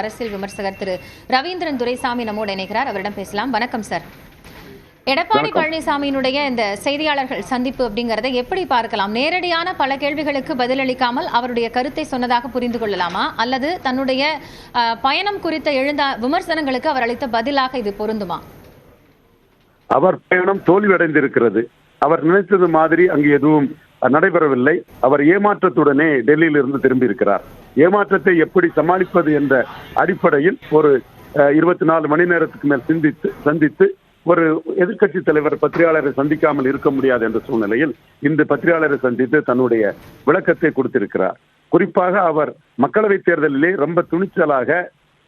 அரசியல் விமர்சகர் திரு ரவீந்திரன் துரைசாமி நம்மோடு இணைகிறார். அவரிடம் பேசலாம். வணக்கம் சார். எடப்பாடி பழனிசாமியினுடைய இந்த செய்தியாளர்கள் சந்திப்பு அப்படிங்கறதை எப்படி பார்க்கலாம்? நேரடியான பல கேள்விகளுக்கு பதிலளிக்காமல் அவருடைய கருத்தை சொன்னதாக புரிந்து கொள்ளலாமா? அல்லது தன்னுடைய பயணம் குறித்த எழுந்த விமர்சனங்களுக்கு அவர் அளித்த பதிலாக இது பொருந்துமா? அவர் பயணம் தோல்வியடைந்திருக்கிறது. அவர் நினைத்தது மாதிரி அங்கு எதுவும் நடைபெறவில்லை. அவர் ஏமாற்றத்துடனே டெல்லியில் இருந்து திரும்பி இருக்கிறார் ஏமாற்றத்தை எப்படி சமாளிப்பது என்ற அடிப்படையில் ஒரு இருபத்தி நாலு மணி நேரத்துக்கு மேல் சிந்தித்து சந்தித்து ஒரு எதிர்க்கட்சி தலைவர் பத்திரிகையாளரை சந்திக்காமல் இருக்க முடியாது என்ற சூழ்நிலையில் இந்த பத்திரிகையாளரை சந்தித்து தன்னுடைய விளக்கத்தை கொடுத்திருக்கிறார். குறிப்பாக அவர் மக்களவைத் தேர்தலிலே ரொம்ப துணிச்சலாக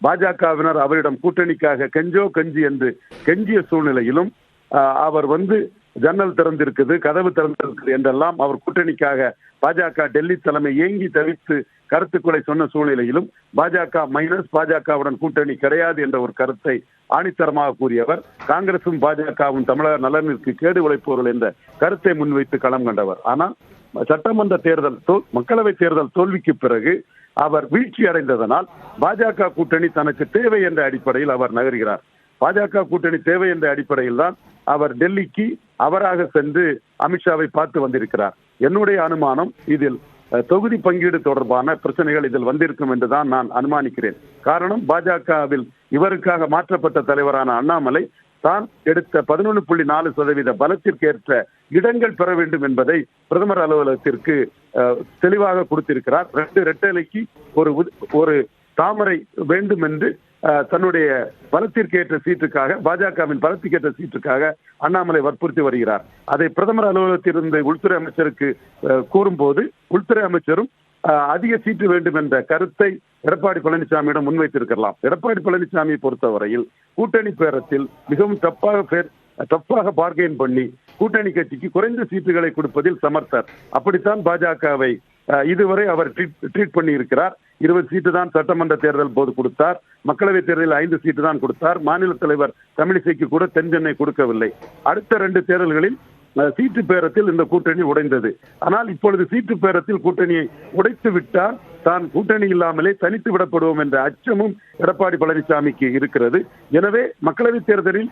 பாஜகவினர் அவரிடம் கூட்டணிக்காக கெஞ்சோ கஞ்சி என்று கெஞ்சிய சூழ்நிலையிலும் ஆஹ், அவர் வந்து ஜன்னல் திறந்திருக்குது கதவு திறந்திருக்குது என்றெல்லாம் அவர் கூட்டணிக்காக பாஜக டெல்லி தலைமை ஏங்கி தவித்து கருத்துக்களை சொன்ன சூழ்நிலையிலும் பாஜக மைனஸ் பாஜகவுடன் கூட்டணி கிடையாது என்ற ஒரு கருத்தை ஆணித்தரமாக கூறியவர் காங்கிரசும் பாஜகவும் தமிழக நலனிற்கு கேடு உழைப்பவர்கள் என்ற கருத்தை முன்வைத்து களம் கண்டவர். ஆனால் சட்டமன்ற தேர்தல் மக்களவை தேர்தல் தோல்விக்கு பிறகு அவர் வீழ்ச்சி அடைந்ததனால் பாஜக கூட்டணி தனக்கு தேவை என்ற அடிப்படையில் அவர் நகர்கிறார். பாஜக கூட்டணி தேவை என்ற அடிப்படையில் தான் அவர் டெல்லிக்கு அவராக சென்று அமித்ஷாவை பார்த்து வந்திருக்கிறார். என்னுடைய அனுமானம் இதில் தொகுதி பங்கீடு தொடர்பான பிரச்சனைகள் இதில் வந்திருக்கும் என்றுதான் நான் அனுமானிக்கிறேன். காரணம் பாஜகவில் இவருக்காக மாற்றப்பட்ட தலைவரான அண்ணாமலை தான் எடுத்த பதினொன்று புள்ளி நாலு சதவீத பலத்திற்கேற்ற இடங்கள் பெற வேண்டும் என்பதை பிரதமர் அலுவலகத்திற்கு அஹ், தெளிவாக கொடுத்திருக்கிறார். ரெண்டு ரெட்டலைக்கு ஒரு ஒரு தாமரை வேண்டும் என்று தன்னுடைய பலத்திற்கேற்ற சீட்டுக்காக பாஜகவின் பலத்திற்கேற்ற சீட்டுக்காக அண்ணாமலை வற்புறுத்தி வருகிறார். அதை பிரதமர் அலுவலகத்திலிருந்து உள்துறை அமைச்சருக்கு கூறும்போது உள்துறை அமைச்சரும் அதிக சீட்டு வேண்டும் என்ற கருத்தை எடப்பாடி பழனிசாமியிடம் முன்வைத்திருக்கலாம். எடப்பாடி பழனிசாமியை பொறுத்தவரையில் கூட்டணி பேரத்தில் மிகவும் தப்பாக பேர் டஃப்பாக பார்கெயின் பண்ணி கூட்டணி கட்சிக்கு குறைந்த சீட்டுகளை கொடுப்பதில் சமர்த்தர். அப்படித்தான் பாஜகவை இதுவரை அவர் ட்ரீட் ட்ரீட் பண்ணி இருக்கிறார் இருபது சீட்டு தான் சட்டமன்ற தேர்தல் போது கொடுத்தார். மக்களவைத் தேர்தலில் ஐந்து சீட்டு தான் கொடுத்தார். மாநில தலைவர் தமிழிசைக்கு கூட தென் சென்னை கொடுக்கவில்லை. அடுத்த ரெண்டு தேர்தல்களில் சீட்டு பேரத்தில் இந்த கூட்டணி உடைந்தது. ஆனால் இப்பொழுது சீட்டு பேரத்தில் கூட்டணியை உடைத்து விட்டால் தான் கூட்டணி இல்லாமலே தனித்து விடப்படுவோம் என்ற அச்சமும் எடப்பாடி பழனிசாமிக்கு இருக்கிறது. எனவே மக்களவைத் தேர்தலில்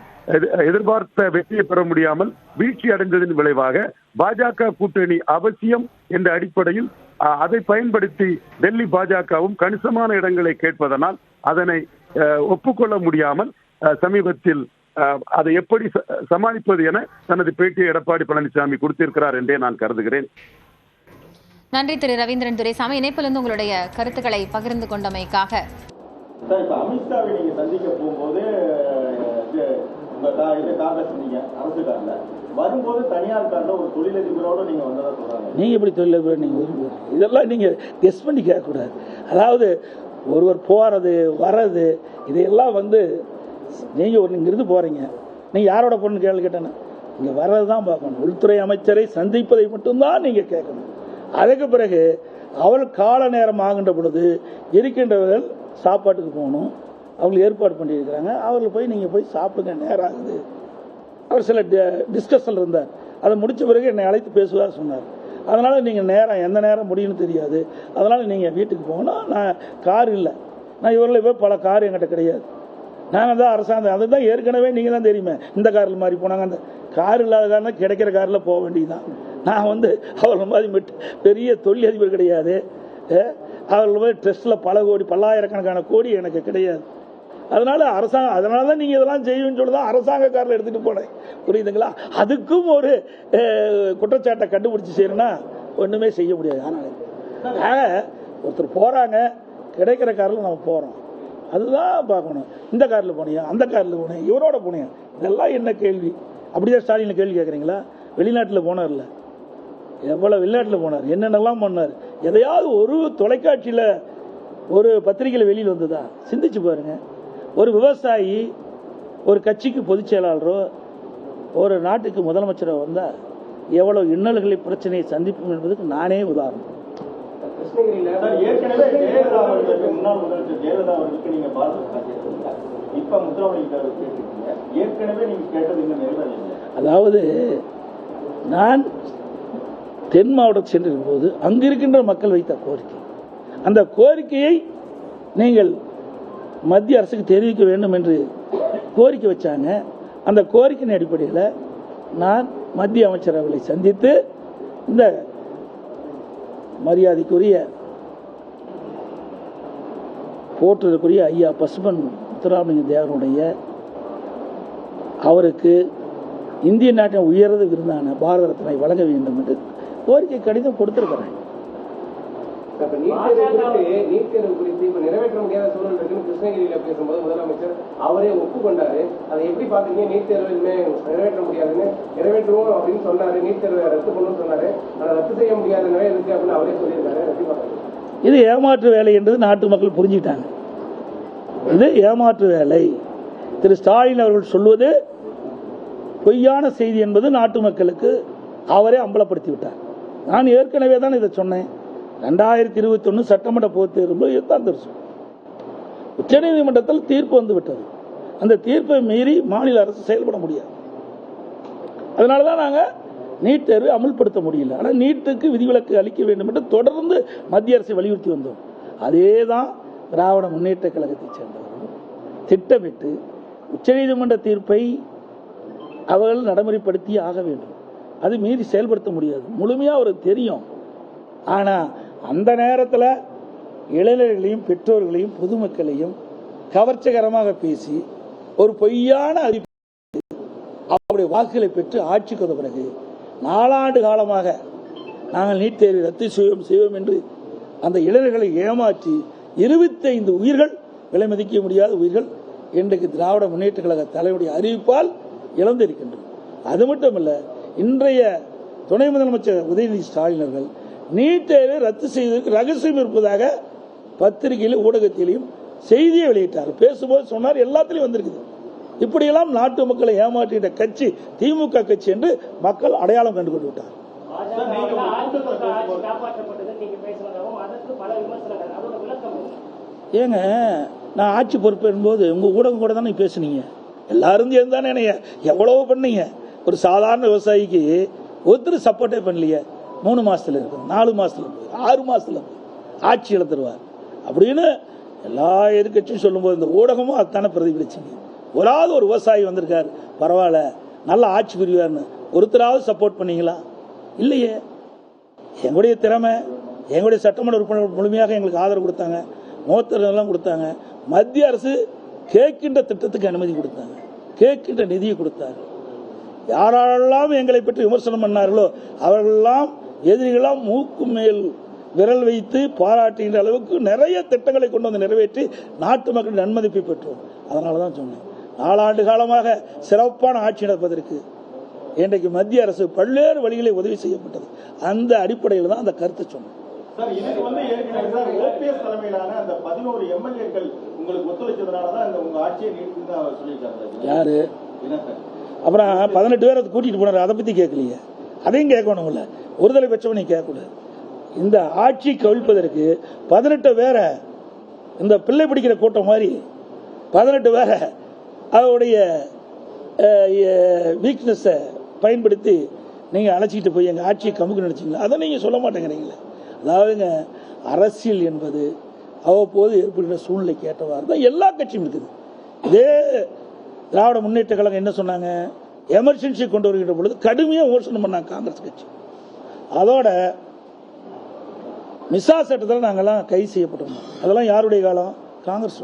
எதிர்பார்த்த வெற்றியை பெற முடியாமல் வீழ்ச்சி அடைந்ததன் விளைவாக பாஜக கூட்டணி அவசியம் என்ற அடிப்படையில் அதை பயன்படுத்தி டெல்லி பாஜகவும் கணிசமான இடங்களை கேட்பதனால் அதனை ஒப்புக்கொள்ள முடியாமல் சமீபத்தில் அதை எப்படி சமாளிப்பது என தனது பேட்டியை எடப்பாடி பழனிசாமி கொடுத்திருக்கிறார் என்றே நான் கருதுகிறேன். நன்றி திரு ரவீந்திரன் துரைசாமி. இணைப்பிலிருந்து உங்களுடைய கருத்துக்களை பகிர்ந்து கொண்டமைக்காக. சார் இப்ப அமித்ஷாவை நீங்க சந்திக்க போகும்போது அரசு கார்ல வரும்போது தனியார் ஒரு நீங்க நீங்கள் எப்படி தொழிலதிபர் நீங்கள் இதெல்லாம் நீங்கள் கெஸ் பண்ணி கேட்கக்கூடாது. அதாவது ஒருவர் போகிறது வர்றது இதையெல்லாம் வந்து நீங்கள் ஒரு இங்கிருந்து போகிறீங்க நீங்கள் யாரோட பொண்ணு கேள்வி கேட்டேன்னு? இங்கே வர்றது தான் பார்க்கணும். உள்துறை அமைச்சரை சந்திப்பதை மட்டும்தான் நீங்கள் கேட்கணும். அதுக்கு பிறகு அவள் கால நேரம் ஆகின்ற பொழுது இருக்கின்றவர்கள் சாப்பாட்டுக்கு போகணும். அவங்களுக்கு ஏற்பாடு பண்ணியிருக்கிறாங்க. அவர்கள் போய் நீங்கள் போய் சாப்பிடுங்க நேரம் ஆகுது. அவர் சில டிஸ்கஷன் இருந்தார். அதை முடித்த பிறகு என்னை அழைத்து பேசுவதாக சொன்னார். அதனால் நீங்கள் நேரம் எந்த நேரம் முடியும்னு தெரியாது. அதனால் நீங்கள் வீட்டுக்கு போகணும். நான் கார் இல்லை. நான் இவரில் போய் பல கார் என்கிட்ட கிடையாது. நாங்கள் தான் அரசாங்கம். அதுதான் ஏற்கனவே நீங்கள் தான் தெரியுமே. இந்த காரில் மாதிரி போனாங்க. அந்த கார் இல்லாத காரணம் கிடைக்கிற காரில் போக வேண்டியதுதான். நான் வந்து அவர்கள் மாதிரி மிட் பெரிய தொழிலதிபர் கிடையாது. அவர்கள் மாதிரி ட்ரெஸ்ட்டில் பல கோடி பல்லாயிரக்கணக்கான கோடி எனக்கு கிடையாது. அதனால் அரசாங்கம் அதனால தான் நீங்கள் இதெல்லாம் செய்யுன்னு சொல்லி தான் அரசாங்க காரில் எடுத்துகிட்டு போனேன். புரியுதுங்களா? அதுக்கும் ஒரு குற்றச்சாட்டை கண்டுபிடிச்சி செய்யணும்னா ஒன்றுமே செய்ய முடியாது. ஆனால் ஆக ஒருத்தர் போகிறாங்க கிடைக்கிற காரில் நம்ம போகிறோம் அதுதான் பார்க்கணும். இந்த காரில் போனியா? அந்த காரில் போனேன் இவரோட போனியா? இதெல்லாம் என்ன கேள்வி? அப்படியே ஸ்டாலின் கேள்வி கேட்குறீங்களா? வெளிநாட்டில் போனார்ல. எவ்வளோ வெளிநாட்டில் போனார்? என்னென்னலாம் பண்ணார்? எதையாவது ஒரு தொலைக்காட்சியில் ஒரு பத்திரிகையில் வெளியில் வந்ததா? சிந்திச்சு பாருங்கள் ஒரு விவசாயி ஒரு கட்சிக்கு பொதுச் செயலாளரோ ஒரு நாட்டுக்கு முதலமைச்சரோ வந்தால் எவ்வளோ இன்னல்களை பிரச்சனையை சந்திப்போம் என்பதுக்கு நானே உதாரணம். அதாவது நான் தென் மாவட்டம் சென்றிருக்கும் போது அங்கு இருக்கின்ற மக்கள் வைத்த கோரிக்கை. அந்த கோரிக்கையை நீங்கள் மத்திய அரசுக்கு தெரிவிக்க வேண்டும் என்று கோரிக்கை வச்சாங்க. அந்த கோரிக்கையின் அடிப்படையில் நான் மத்திய அமைச்சரவைகளை சந்தித்து இந்த மரியாதைக்குரிய போற்றுதற்குரிய ஐயா பசுமன் முத்துராமலிங்க தேவனுடைய அவருக்கு இந்திய நாட்டின் உயர்ந்த விருந்தான பாரத ரத்னை வழங்க வேண்டும் என்று கோரிக்கை கடிதம் கொடுத்துருக்கிறேன். இப்ப நீட் தேர்வு குறித்து நீட் தேர்வு குறித்து இப்ப நிறைவேற்ற முடியாத சூழல் இருக்குன்னு கிருஷ்ணகிரியில பேசும்போது முதலமைச்சர் அவரே ஒப்புக்கொண்டாரு. அதை எப்படி பாக்குறீங்க நீட் தேர்வு இனிமே நிறைவேற்ற முடியாதுன்னு நிறைவேற்றுவோம் அப்படின்னு சொன்னாரு. நீட் தேர்வை ரத்து பண்ணணும்னு சொன்னாரு. ஆனா ரத்து செய்ய முடியாத நிலை இருக்கு அப்படின்னு அவரே சொல்லியிருக்காரு. எப்படி பாக்குறீங்க இது ஏமாற்று வேலை என்றது நாட்டு மக்கள் புரிஞ்சுக்கிட்டாங்க. இது ஏமாற்று வேலை. திரு ஸ்டாலின் அவர்கள் சொல்வது பொய்யான செய்தி என்பது நாட்டு மக்களுக்கு அவரே அம்பலப்படுத்தி விட்டார். நான் ஏற்கனவே தான் இதை சொன்னேன். ரெண்டாயிரத்தி இருபத்தி ஒன்று சட்டமன்ற பொது தேர்வு தந்துருச்சு உச்சநீதிமன்றத்தில் தீர்ப்பு வந்து விட்டது. அந்த தீர்ப்பை மீறி மாநில அரசு செயல்பட முடியாது. அதனால தான் நாங்கள் நீட் தேர்வை அமல்படுத்த முடியல. ஆனால் நீட்டுக்கு விதிவிலக்கு அளிக்க வேண்டும் என்று தொடர்ந்து மத்திய அரசை வலியுறுத்தி வந்தோம். அதே தான் திராவிட முன்னேற்ற கழகத்தைச் சேர்ந்தவர்கள் திட்டமிட்டு உச்சநீதிமன்ற தீர்ப்பை அவர்கள் நடைமுறைப்படுத்தி ஆக வேண்டும். அது மீறி செயல்படுத்த முடியாது. முழுமையாக அவருக்கு தெரியும். ஆனால் அந்த நேரத்தில் இளைஞர்களையும் பெற்றோர்களையும் பொதுமக்களையும் கவர்ச்சிகரமாக பேசி ஒரு பொய்யான அறிவிப்பு அவருடைய வாக்குகளை பெற்று ஆட்சிக்கு வந்த பிறகு நாலாண்டு காலமாக நாங்கள் நீட் தேர்வை ரத்து செய்வோம் செய்வோம் என்று அந்த இளைஞர்களை ஏமாற்றி இருபத்தைந்து உயிர்கள் விலை மதிக்க முடியாத உயிர்கள் இன்றைக்கு திராவிட முன்னேற்ற கழக தலைவருடைய அறிவிப்பால் இழந்திருக்கின்றன அது மட்டுமல்ல இன்றைய துணை முதலமைச்சர் உதயநிதி ஸ்டாலின் அவர்கள் நீட் தேர்வை ரத்து செய்ததற்கு ரகசியம் இருப்பதாக பத்திரிகையிலும் ஊடகத்திலையும் செய்தியை வெளியிட்டார். பேசும்போது சொன்னார் எல்லாத்திலையும் வந்திருக்குது. இப்படியெல்லாம் நாட்டு மக்களை ஏமாற்றிட்ட கட்சி திமுக கட்சி என்று மக்கள் அடையாளம் கண்டு கொண்டு விட்டார் ஏங்க நான் ஆட்சி பொறுப்பேறும்போது உங்கள் ஊடகம் கூட தானே பேசுனீங்க. எல்லாரும் சேர்ந்து தானே என்னைய. எவ்வளவோ பண்ணீங்க. ஒரு சாதாரண விவசாயிக்கு ஒருத்தர் சப்போர்ட்டே பண்ணலையே. மூணு மாசத்துல இருக்குது நாலு மாசத்துல இருக்குது ஆறு மாசத்துல ஆட்சி இழந்துருவார். அப்படின்னு எல்லா எதிர்க்கட்சியும் சொல்லும்போது இந்த ஊடகமும் அதுதானே பிரதிபலிச்சுங்க ஒராவது ஒரு விவசாயி வந்திருக்காரு. பரவாயில்ல. நல்ல ஆட்சி புரிவார்னு. ஒருத்தராவது சப்போர்ட் பண்ணீங்களா? இல்லையே. எங்களுடைய திறமை எங்களுடைய சட்டமன்ற உறுப்பினர் முழுமையாக எங்களுக்கு ஆதரவு கொடுத்தாங்க. மூத்தரெல்லாம் கொடுத்தாங்க. மத்திய அரசு கேட்கின்ற திட்டத்துக்கு அனுமதி கொடுத்தாங்க. கேட்கின்ற நிதியை கொடுத்தாங்க யாரெல்லாம் எங்களை பற்றி விமர்சனம் பண்ணார்களோ அவர்களெல்லாம் எதிரிகளாம் மூக்கு மேல் விரல் வைத்து பாராட்டுகின்ற அளவுக்கு நிறைய திட்டங்களை கொண்டு வந்து நிறைவேற்றி நாட்டு மக்களின் நன்மதிப்பை பெற்றோம். அதனால தான் சொன்னேன். நாலாண்டு காலமாக சிறப்பான ஆட்சி நடப்பதற்கு இன்றைக்கு மத்திய அரசு பல்வேறு வழிகளை உதவி செய்யப்பட்டது. அந்த அடிப்படையில் தான் அந்த கருத்தை சொன்னேன். சார் இதுக்கு வந்து ஏற்கனவே சார் ஓபிஎஸ் தலைமையிலான அந்த பதினோரு எம்எல்ஏக்கள் உங்களுக்கு ஒத்துழைச்சதுனால தான் இந்த உங்க ஆட்சியை நீட்டு தான் அவர் சொல்லியிருக்காரு. யாரு? என்ன சார்? அப்புறம் பதினெட்டு பேர் அதை கூட்டிட்டு போனார். அதை பத்தி கேட்கலையே. அதையும் கேட்கணும்ல. ஒருதலை பட்சம் நீ கேட்கக்கூடாது. இந்த ஆட்சி கவிழ்ப்பதற்கு பதினெட்டு பேரை இந்த பிள்ளை பிடிக்கிற கூட்டம் மாதிரி பதினெட்டு பேரை அவருடைய வீக்னஸை பயன்படுத்தி நீங்கள் அழைச்சிக்கிட்டு போய் எங்கள் ஆட்சியை கமுக்கு நினச்சிங்களா? அதை நீங்கள் சொல்ல மாட்டேங்கிறீங்களே. அதாவதுங்க அரசியல் என்பது அவ்வப்போது ஏற்படுகிற சூழ்நிலை கேட்டவாறு தான் எல்லா கட்சியும் இருக்குது. இதே திராவிட முன்னேற்ற கழகம் என்ன சொன்னாங்க? எமர்ஜென்சி கொண்டு வருகின்ற பொழுது கடுமையாக விமர்சனம் பண்ணாங்க காங்கிரஸ் கட்சி. அதோட மிசா சட்டத்தில் நாங்கள்லாம் கைது செய்யப்பட்டிருந்தோம். அதெல்லாம் யாருடைய காலம்? காங்கிரஸ்.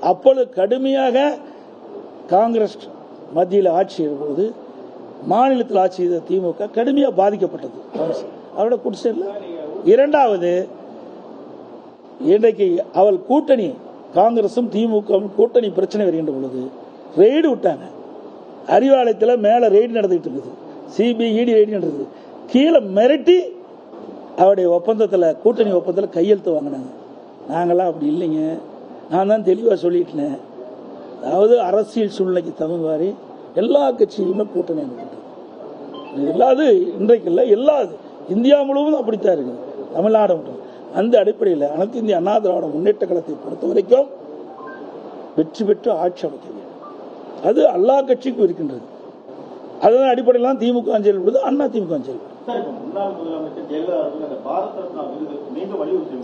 அப்பொழுது கடுமையாக காங்கிரஸ் மத்தியில் ஆட்சி இருக்கும்போது மாநிலத்தில் ஆட்சி செய்த திமுக கடுமையாக பாதிக்கப்பட்டது. காங்கிரஸ் அவரோட குடிசையில் இரண்டாவது இன்றைக்கு அவள் கூட்டணி காங்கிரஸும் திமுகவும் கூட்டணி பிரச்சனை வருகின்ற பொழுது ரெய்டு விட்டாங்க. அறிவாலயத்தில் மேலே ரெய்டு நடந்துகிட்டு இருக்குது. சிபிஇடி ரெய்டு நடக்குது. கீழே மிரட்டி அவருடைய ஒப்பந்தத்தில் கூட்டணி ஒப்பந்தத்தில் கையெழுத்து வாங்கினாங்க. நாங்களாம் அப்படி இல்லைங்க. நான் தான் தெளிவாக சொல்லிட்டேன். அதாவது அரசியல் சூழ்நிலைக்கு தகுந்தவாறு எல்லா கட்சியுமே கூட்டணி அனுப்பிட்டோம் இது இன்றைக்கு இல்லை எல்லா இந்தியா முழுவதும் அப்படித்தான் இருக்குது தமிழ்நாடு மட்டும். அந்த அடிப்படையில் அனைத்து இந்திய அண்ணா திராவிட முன்னேற்ற கழகத்தை பொறுத்த வரைக்கும் வெற்றி பெற்று ஆட்சி அமைக்க வேண்டும். அது எல்லா கட்சிக்கும் இருக்கின்றது. அதன் அடிப்படையில் தான் திமுக உள்ளது அண்ணா திமுக செயல்படுது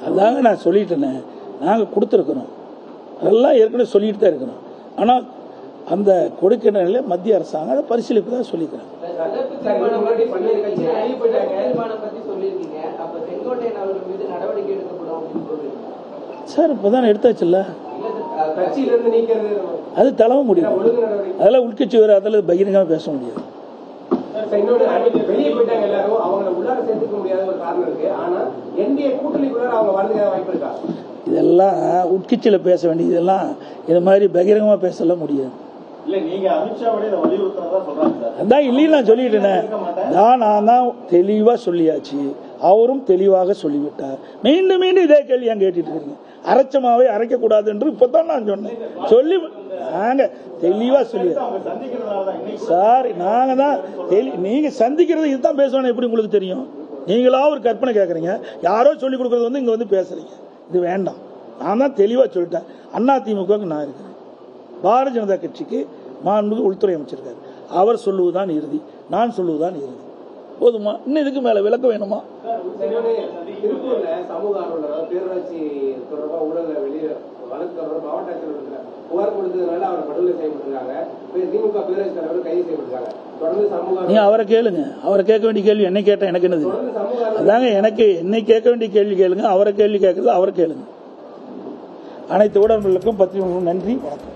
அதாங்க நான் சொல்லிட்டேனே. நாங்கள் கொடுத்துருக்குறோம். அதெல்லாம் ஏற்கனவே சொல்லிட்டு தான் இருக்கணும் ஆனால் அந்த கொடுக்கின்ற நிலையில் மத்திய அரசாங்கம் அதை பரிசீலிப்பு தான் சொல்லிக்கிறாங்க. சார் இப்போ தான் எடுத்தாச்சுல்ல அது தலைமை முடியும். அதெல்லாம் உள்கட்சி வேறு அதில் பகிரங்கமாக பேச முடியாது. அன்னைக்கு வெளியே போயிட்டாங்க எல்லாரும் அவங்கள உள்ளார சேர்த்துக்க முடியாத ஒரு காரணம் இருக்கு. ஆனா என்டிஏ கூட்டணிக்குள்ளார அவங்க வரதுக்கு வாய்ப்பு இருக்கா? இதெல்லாம் உட்கட்சியில் பேச வேண்டியது இதெல்லாம் இது மாதிரி பகிரங்கமாக பேசலாம் முடியாது. அதான் இல்லைன்னு நான் சொல்லிட்டேனே. நான் நான் தான் தெளிவாக சொல்லியாச்சு. அவரும் தெளிவாக சொல்லிவிட்டார். மீண்டும் மீண்டும் இதே கேள்வி ஏன் கேட்டுட்டு இருக்கீங்க? அரைச்சமாவே அரைக்கக்கூடாது என்று இப்போ தான் நான் சொன்னேன். சொல்லி நாங்கள் தெளிவாக சொல்லி சார் நாங்கள் தான் தெளி நீங்கள் சந்திக்கிறது இதுதான் பேசுவானே எப்படி உங்களுக்கு தெரியும்? நீங்களா ஒரு கற்பனை கேட்குறீங்க யாரோ சொல்லி கொடுக்குறது வந்து இங்கே வந்து பேசுறீங்க. இது வேண்டாம். நான் தான் தெளிவாக சொல்லிட்டேன். அண்ணா திமுகவுக்கு நான் இருக்கிறேன். பாரதிய ஜனதா கட்சிக்கு மாண்புமிகு உள்துறை அமைச்சிருக்காரு அவர் சொல்லுவதுதான் இறுதி. நான் சொல்லுவதுதான் இறுதி. போதுமா? இன்னும் இதுக்கு மேலே விளக்க வேணுமா? கொடுத்ததுனால அவர் கேளுங்க. அவரை கேட்க வேண்டிய கேள்வி என்னை கேட்டா எனக்கு என்னது? அதாங்க எனக்கு என்னை கேட்க வேண்டிய கேள்வி கேளுங்க. அவரை கேள்வி கேட்கறது அவரை கேளுங்க. அனைத்து ஊடகங்களுக்கும் பத்திரிகைகளுக்கும் நன்றி. வணக்கம்.